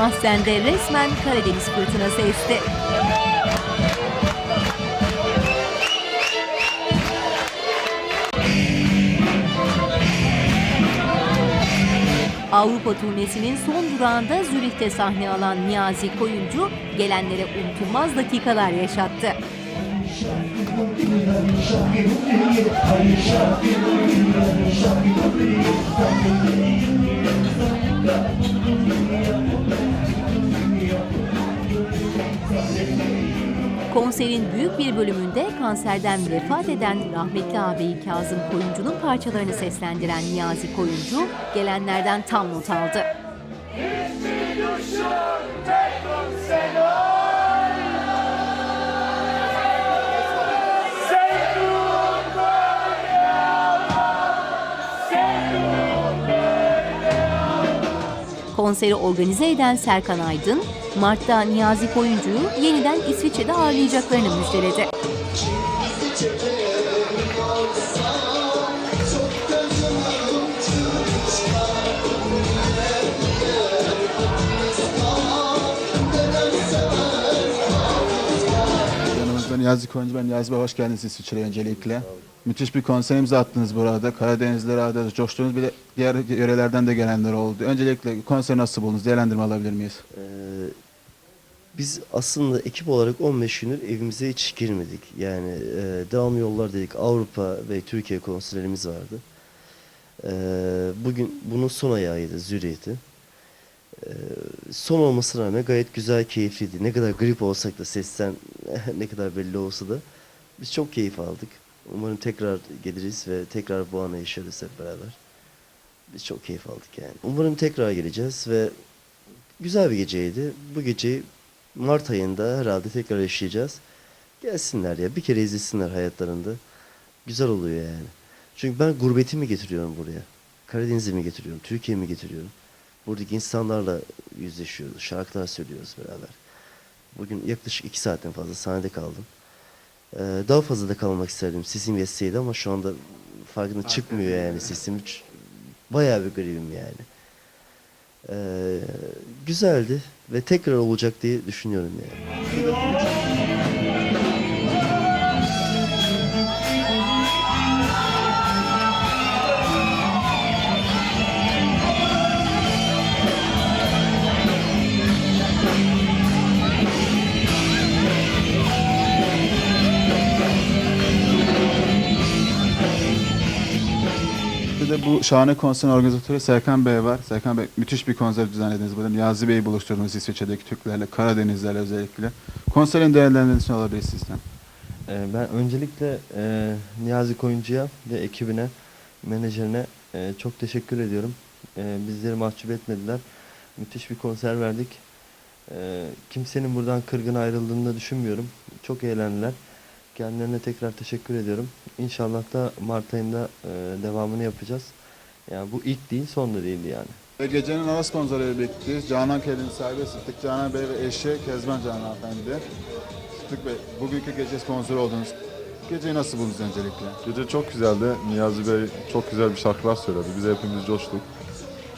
Mahzen'de resmen Karadeniz fırtınası esti. Avrupa turnesinin son durağında Zürih'te sahne alan Niyazi Koyuncu gelenlere unutulmaz dakikalar yaşattı. Konserin büyük bir bölümünde kanserden vefat eden rahmetli ağabeyi Kazım Koyuncu'nun parçalarını seslendiren Niyazi Koyuncu gelenlerden tam not aldı. Konseri organize eden Serkan Aydın, Mart'ta Niyazi Koyuncu'yu yeniden İsviçre'de ağırlayacaklarını müjdeledi. Yanımızda Niyazi Koyuncu ben. Niyazi Bey hoş geldiniz İsviçre'ye öncelikle. Müthiş bir konser imza attınız burada. Karadeniz'de radyoda coştunuz. Bir de diğer yörelerden de gelenler oldu. Öncelikle konseri nasıl buldunuz? Değerlendirme alabilir miyiz? Ee, biz aslında ekip olarak 15 gündür evimize hiç girmedik. Yani e, devam yollar dedik. Avrupa ve Türkiye konserlerimiz vardı. Ee, bugün bunun son ayağıydı Zürih'ti. Ee, son olmasına rağmen gayet güzel, keyifliydi. Ne kadar grip olsak da sesten ne kadar belli olsa da biz çok keyif aldık. Umarım tekrar geliriz ve tekrar bu anı yaşarız hep beraber. Biz çok keyif aldık yani. Umarım tekrar geleceğiz ve güzel bir geceydi. Bu geceyi Mart ayında herhalde tekrar yaşayacağız. Gelsinler ya bir kere izlesinler hayatlarında. Güzel oluyor yani. Çünkü ben gurbeti mi getiriyorum buraya? Karadeniz'i mi getiriyorum? Türkiye'yi mi getiriyorum? Buradaki insanlarla yüzleşiyoruz. Şarkılar söylüyoruz beraber. Bugün yaklaşık iki saatten fazla sahnede kaldım. Ee, daha fazla da kalmak isterdim. Sesim yetseydi ama şu anda farkında çıkmıyor yani sesim. Bayağı bir gribim yani. Ee, güzeldi ve tekrar olacak diye düşünüyorum yani. De bu şahane konserin organizatörü Serkan Bey var. Serkan Bey müthiş bir konser düzenlediniz burada. Niyazi Bey'i buluşturdunuz İsviçre'deki Türklerle, Karadenizlerle özellikle. Konserin değerlendirmesini alabiliriz sizden. Ee, Ben öncelikle e, Niyazi Koyuncu'ya ve ekibine, menajerine e, çok teşekkür ediyorum. E, bizleri mahcup etmediler. Müthiş bir konser verdik. E, kimsenin buradan kırgın ayrıldığını düşünmüyorum. Çok eğlendiler. Kendilerine tekrar teşekkür ediyorum. İnşallah da Mart ayında e, devamını yapacağız. Yani bu ilk değil, son da değildi yani. Ve gecenin ana sponsoruyla birlikteyiz. Canan Kel'in sahibi Sıddık Canan Bey ve eşi Kezban Canan Hanımefendi. Sıddık Bey, bugünkü gece sponsoru oldunuz. Geceyi nasıl buldunuz öncelikle? Gece çok güzeldi. Niyazi Bey çok güzel bir şarkılar söyledi. Biz hepimiz coştuk.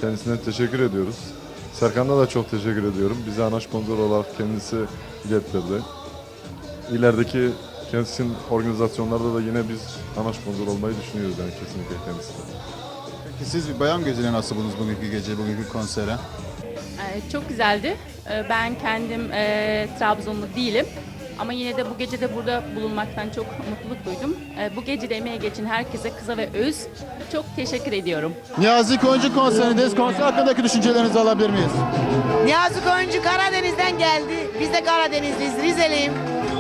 Kendisine teşekkür ediyoruz. Serkan'a da çok teşekkür ediyorum. Bize ana sponsor olarak kendisi getirdi. İlerideki kendisinin organizasyonlarda da yine biz ana sponsor olmayı düşünüyoruz yani kesinlikle kendisi. Peki siz bir bayan gözüyle nasıl buldunuz bugünkü gece, bugünkü konsere? Ee, Çok güzeldi. Ee, Ben kendim e, Trabzonlu değilim. Ama yine de bu gece de burada bulunmaktan çok mutluluk duydum. Ee, Bu gece de emeği geçen herkese kıza ve öz çok teşekkür ediyorum. Niyazi Koyuncu konserindeyiz. Konser hakkındaki düşüncelerinizi alabilir miyiz? Niyazi Koyuncu Karadeniz'den geldi. Biz de Karadenizliyiz, Rizeliyim.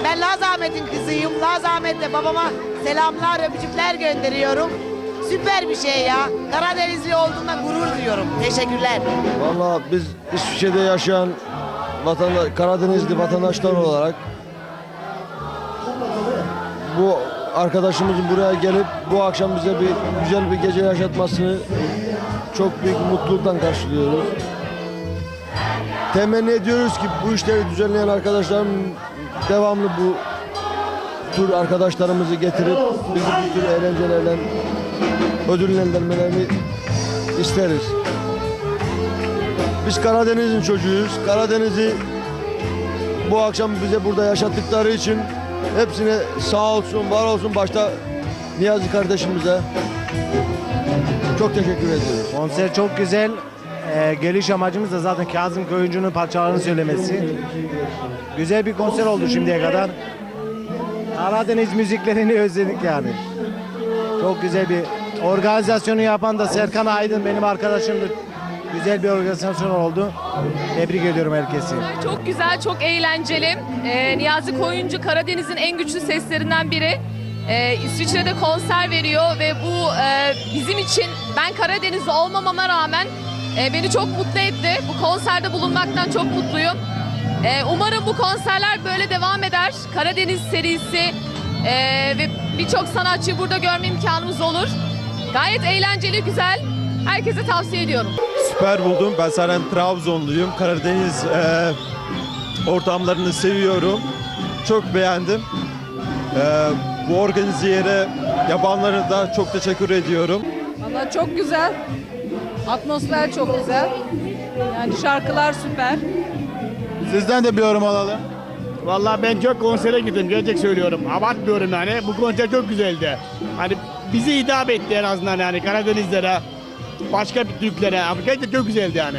Ben Laz Ahmet'in kızıyım. Laz Ahmet'le babama selamlar, öpücükler gönderiyorum. Süper bir şey ya. Karadenizli olduğumdan gurur duyuyorum. Teşekkürler. Vallahi biz İsviçre'de yaşayan vatandaş, Karadenizli vatandaşlar olarak bu arkadaşımızın buraya gelip bu akşam bize bir güzel bir gece yaşatmasını çok büyük mutluluktan karşılıyoruz. Temenni ediyoruz ki bu işleri düzenleyen arkadaşlarım devamlı bu tür arkadaşlarımızı getirip bizi bu tür eğlencelerden ödüllendirmelerini isteriz. Biz Karadeniz'in çocuğuyuz. Karadeniz'i bu akşam bize burada yaşattıkları için hepsine sağ olsun, var olsun başta Niyazi kardeşimize çok teşekkür ediyoruz. Konser çok güzel. Ee, geliş amacımız da zaten Kazım Koyuncu'nun parçalarını söylemesi. Güzel bir konser oldu şimdiye kadar. Karadeniz müziklerini özledik yani. Çok güzel bir organizasyonu yapan da Serkan Aydın benim arkadaşımdır. Güzel bir organizasyon oldu. Tebrik ediyorum herkesi. Çok güzel, çok eğlenceli. Ee, Niyazi Koyuncu Karadeniz'in en güçlü seslerinden biri. Ee, İsviçre'de konser veriyor ve bu e, bizim için ben Karadenizli olmamama rağmen e, beni çok mutlu etti. Bu konserde bulunmaktan çok mutluyum. Ee, umarım bu konserler böyle devam eder. Karadeniz serisi e, ve birçok sanatçıyı burada görme imkanımız olur. Gayet eğlenceli, güzel. Herkese tavsiye ediyorum. Süper buldum. Ben zaten Trabzonluyum. Karadeniz e, ortamlarını seviyorum. Çok beğendim. E, bu organizeye yapanlara da çok teşekkür ediyorum. Valla çok güzel. Atmosfer çok güzel. Yani şarkılar süper. Sizden de bir yorum alalım. Vallahi ben çok konsere gittim. Gerçek söylüyorum. Abartmıyorum yani. Bu konser çok güzeldi. Hani bizi hitap etti en azından yani Karadenizlere, başka bir Türklere. Ama gerçekten çok güzeldi yani.